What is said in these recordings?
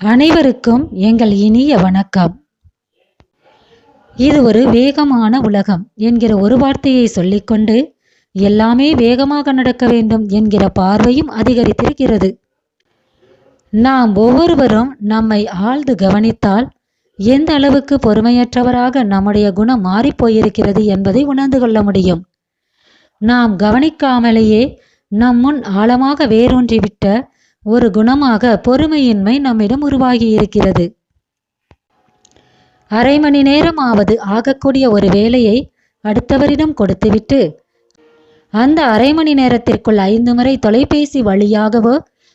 அனைவருக்கும் எங்கள் இனிய வணக்கம். இது ஒரு வேகமான உலகம் என்கிற ஒரு வார்த்தையை சொல்லிக்கொண்டு எல்லாமே வேகமாக நடக்க வேண்டும் என்கிற பார்வையும் அதிகரித்திருக்கிறது. நாம் ஒவ்வொருவரும் நம்மை ஆழ்ந்து கவனித்தால் எந்த அளவுக்கு பொறுமையற்றவராக நம்முடைய குணம் மாறிப்போயிருக்கிறது என்பதை உணர்ந்து கொள்ள முடியும். நாம் கவனிக்காமலேயே நம் முன் ஆழமாக வேரூன்றிவிட்ட ஒரு குணமாக பொறுமையின்மை நம்மிடம் உருவாகி இருக்கிறது அரை மணி நேரமாவது ஆகக்கூடிய ஒரு வேலையை அடுத்தவரிடம் கொடுத்துவிட்டு அந்த அரை மணி நேரத்திற்குள் ஐந்து முறை தொலைபேசி வழியாகவோ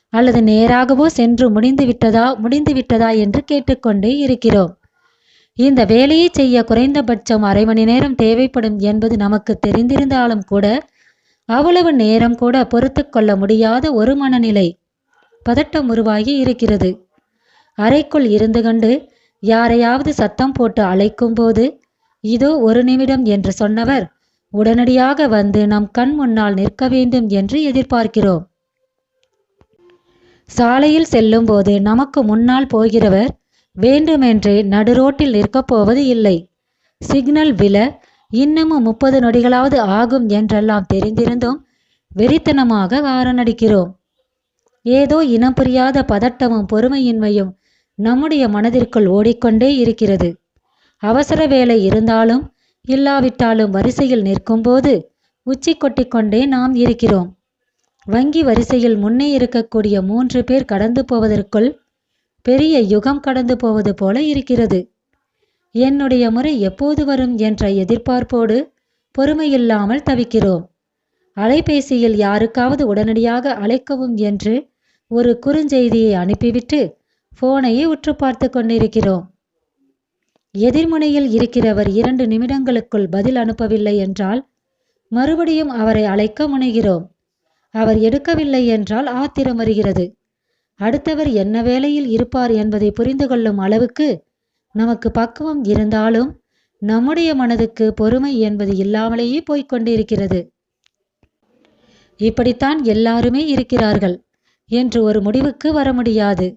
அல்லது நேராகவோ சென்று முடிந்து விட்டதா முடிந்து விட்டதா என்று கேட்டுக்கொண்டே இருக்கிறோம். இந்த வேலையை செய்ய குறைந்தபட்சம் அரை மணி நேரம் தேவைப்படும் என்பது நமக்கு தெரிந்திருந்தாலும் கூட அவ்வளவு நேரம் கூட பொறுத்து கொள்ள முடியாத ஒரு மனநிலை. பதட்டம் உருவாகி இருக்கிறது. அறைக்குள் இருந்து கொண்டு யாரையாவது சத்தம் போட்டு அழைக்கும் போது இதோ ஒரு நிமிடம் என்று சொன்னவர் உடனடியாக வந்து நம் கண் முன்னால் நிற்க வேண்டும் என்று எதிர்பார்க்கிறோம். சாலையில் செல்லும்போது நமக்கு முன்னால் போகிறவர் வேண்டுமென்றே நடுரோட்டில் நிற்கப் போவது இல்லை. சிக்னல் வில இன்னமும் முப்பது நொடிகளாவது ஆகும் என்றெல்லாம் தெரிந்திருந்தும் வெறித்தனமாக வாரநடிக்கிறோம் ஏதோ இனம் புரியாத பதட்டமும் பொறுமையின்மையும் நம்முடைய மனதிற்குள் ஓடிக்கொண்டே இருக்கிறது. அவசர வேலை இருந்தாலும் இல்லாவிட்டாலும் வரிசையில் நிற்கும்போது உச்சி கொட்டிக்கொண்டே நாம் இருக்கிறோம். வங்கி வரிசையில் முன்னே இருக்கக்கூடிய மூன்று பேர் கடந்து போவதற்குள் பெரிய யுகம் கடந்து போவது போல இருக்கிறது. என்னுடைய முறை எப்போது வரும் என்ற எதிர்பார்ப்போடு பொறுமையில்லாமல் தவிக்கிறோம். அலைபேசியில் யாருக்காவது உடனடியாக அழைக்கவும் என்று ஒரு குறுஞ்செய்தியை அனுப்பிவிட்டு ஃபோனையே உற்று பார்த்து கொண்டிருக்கிறோம். எதிர்முனையில் இருக்கிறவர் இரண்டு நிமிடங்களுக்குள் பதில் அனுப்பவில்லை என்றால் மறுபடியும் அவரை அழைக்க முனைகிறோம். அவர் எடுக்கவில்லை என்றால் ஆத்திரம் வருகிறது. அடுத்தவர் என்ன வேலையில் இருப்பார் என்பதை புரிந்து கொள்ளும் அளவுக்கு நமக்கு பக்குவம் இருந்தாலும் நம்முடைய மனதுக்கு பொறுமை என்பது இல்லாமலேயே போய்க் கொண்டிருக்கிறது. இப்படித்தான் எல்லாருமே இருக்கிறார்கள். என்று ஒரு முடிவுக்கு வர முடியாது.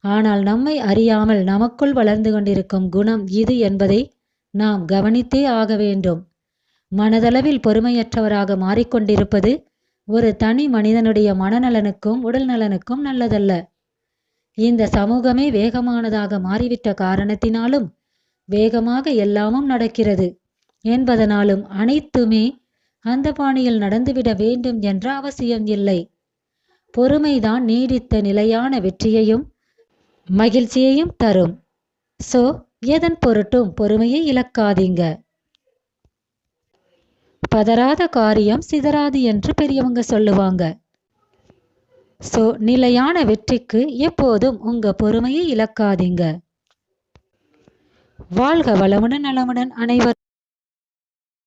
ஆனால் நம்மை அறியாமல் நமக்குள் வளர்ந்து கொண்டிருக்கும் குணம் இது என்பதை நாம் கவனித்தே ஆக வேண்டும். மனதளவில் பொறுமையற்றவராக மாறிக்கொண்டிருப்பது ஒரு தனி மனிதனுடைய மனநலனுக்கும் உடல் நலனுக்கும் நல்லதல்ல. இந்த சமூகமே வேகமானதாக மாறிவிட்ட காரணத்தினாலும் வேகமாக எல்லாமும் நடக்கிறது என்பதனாலும் அனைத்துமே அந்த பாணியில் நடந்துவிட வேண்டும் என்ற அவசியம் இல்லை. பொறுமைதான் நீடித்த நிலையான வெற்றியையும் மகிழ்ச்சியையும் தரும். சோ எதன் பொருட்டும் பொறுமையை இழக்காதீங்க. பதறாத காரியம் சிதறாது என்று பெரியவங்க சொல்லுவாங்க. சோ நிலையான வெற்றிக்கு எப்போதும் உங்க பொறுமையை இழக்காதீங்க. வாழ்க வளமுடன் நலமுடன் அனைவரும்.